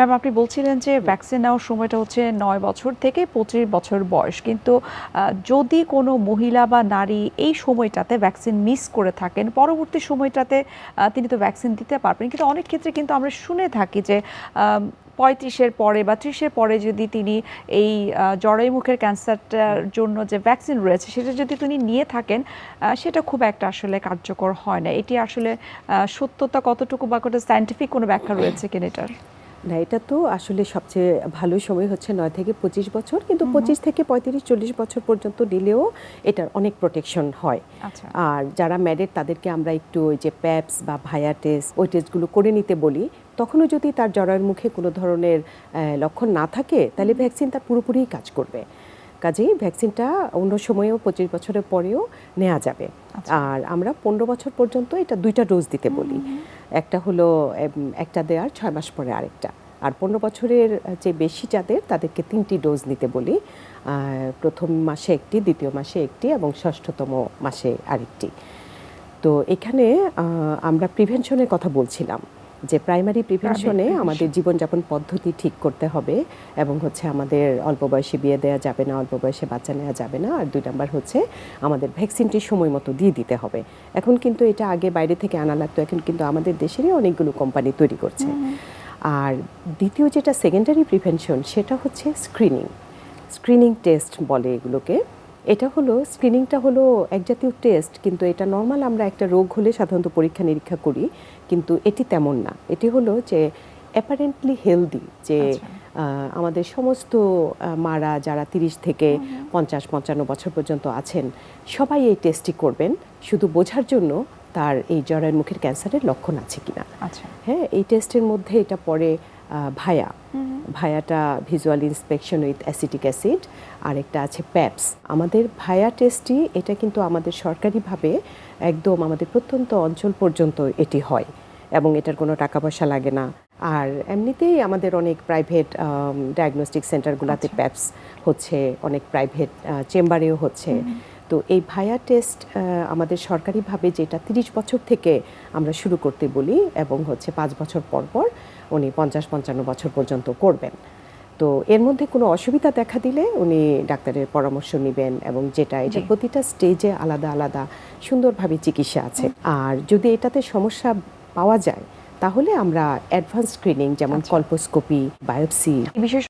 Ma'am আপনি বলছিলেন যে ভ্যাকসিন নেওয়ার সময়টা হচ্ছে নয় বছর থেকে পঁচিশ বছর বয়স। কিন্তু যদি কোনো মহিলা বা নারী এই সময়টাতে ভ্যাকসিন মিস করে থাকেন পরবর্তী সময়টাতে তিনি তো ভ্যাকসিন দিতে পারবেন। কিন্তু অনেক ক্ষেত্রে কিন্তু আমরা শুনে থাকি যে পঁয়ত্রিশের পরে বা ত্রিশের পরে যদি তিনি এই আহ, মুখের ক্যান্সারটার জন্য যে ভ্যাকসিন রয়েছে সেটা যদি তিনি নিয়ে থাকেন সেটা খুব একটা আসলে কার্যকর হয় না। এটি আসলে সত্যতা কতটুকু বা কত সায়েন্টিফিক কোনো ব্যাখ্যা রয়েছে কিনা এটার? না এটা তো আসলে সবচেয়ে ভালো সময় হচ্ছে নয় থেকে পঁচিশ বছর কিন্তু পঁচিশ থেকে পঁয়ত্রিশ চল্লিশ বছর পর্যন্ত নিলেও এটার অনেক প্রোটেকশন হয়। আচ্ছা। আর যারা ম্যারেড তাদেরকে আমরা একটু ওই যে প্যাপস বা ভায়া টেস্ট ওই টেস্টগুলো করে নিতে বলি। তখনও যদি তার জরায়ের মুখে কোনো ধরনের লক্ষণ না থাকে তাহলে ভ্যাকসিন তার পুরোপুরি কাজ করবে। কাজেই ভ্যাকসিনটা অন্য সময়েও পঁচিশ বছরের পরেও নেওয়া যাবে। আচ্ছা। আর আমরা পনেরো বছর পর্যন্ত এটা দুইটা ডোজ দিতে বলি। একটা হলো একটা দেওয়ার ছয় মাস পরে আরেকটা। আর পনেরো বছরের যে বেশি যাদের তাদেরকে তিনটি ডোজ নিতে বলি। প্রথম মাসে একটি দ্বিতীয় মাসে একটি এবং ষষ্ঠতম মাসে আরেকটি। তো এখানে আমরা প্রিভেনশনের কথা বলছিলাম। যে প্রাইমারি প্রিভেনশনে আমাদের জীবনযাপন পদ্ধতি ঠিক করতে হবে এবং হচ্ছে আমাদের অল্প বয়সে বিয়ে দেওয়া যাবে না অল্প বয়সে বাচ্চা নেওয়া যাবে না। আর দুই নাম্বার হচ্ছে আমাদের ভ্যাকসিনটি সময় মতো দিয়ে দিতে হবে। এখন কিন্তু এটা আগে বাইরে থেকে আনা লাগতো এখন কিন্তু আমাদের দেশেরই অনেকগুলো কোম্পানি তৈরি করছে। আর দ্বিতীয় যেটা সেকেন্ডারি প্রিভেনশন সেটা হচ্ছে স্ক্রিনিং স্ক্রিনিং টেস্ট বলে এগুলোকে। এটা হলো স্ক্রিনিংটা হলো এক জাতীয় টেস্ট কিন্তু এটা নর্মাল আমরা একটা রোগ হলে সাধারণত পরীক্ষা নিরীক্ষা করি কিন্তু এটি তেমন না। এটি হলো যে অ্যাপারেন্টলি হেলদি যে আচ্ছা। আমাদের সমস্ত মারা যারা তিরিশ থেকে পঞ্চাশ পঞ্চান্ন বছর পর্যন্ত আছেন সবাই এই টেস্টটি করবেন শুধু বোঝার জন্য তার এই জরায়ুর মুখের ক্যান্সারের লক্ষণ আছে কিনা। আচ্ছা। হ্যাঁ এই টেস্টের মধ্যে এটা পড়ে via. ভায়াটা visual inspection with acetic acid আর একটা আছে প্যাপস আমাদের ভায়া টেস্টটি এটা কিন্তু আমাদের সরকারিভাবে একদম আমাদের প্রত্যন্ত অঞ্চল পর্যন্ত এটি হয় এবং এটার কোনো টাকা পয়সা লাগে না। আর এমনিতেই আমাদের অনেক প্রাইভেট ডায়াগনস্টিক সেন্টারগুলোতে। প্যাপস হচ্ছে অনেক প্রাইভেট চেম্বারেও হচ্ছে। তো এই ভায়া টেস্ট আমাদের সরকারিভাবে যেটা তিরিশ বছর থেকে আমরা শুরু করতে বলি এবং হচ্ছে পাঁচ বছর পর পর উনি পঞ্চাশ পঞ্চান্ন বছর পর্যন্ত করবেন। তো এর মধ্যে কোনো অসুবিধা দেখা দিলে উনি ডাক্তারের পরামর্শ নেবেন এবং যেটা এটা প্রতিটা স্টেজে আলাদা আলাদা সুন্দরভাবে চিকিৎসা আছে। আর যদি এটাতে সমস্যা পাওয়া যায় তাহলে আমরা অ্যাডভান্স স্ক্রিনিং যেমন আচ্ছা। কল্পোস্কোপি বায়োপসি বিশেষ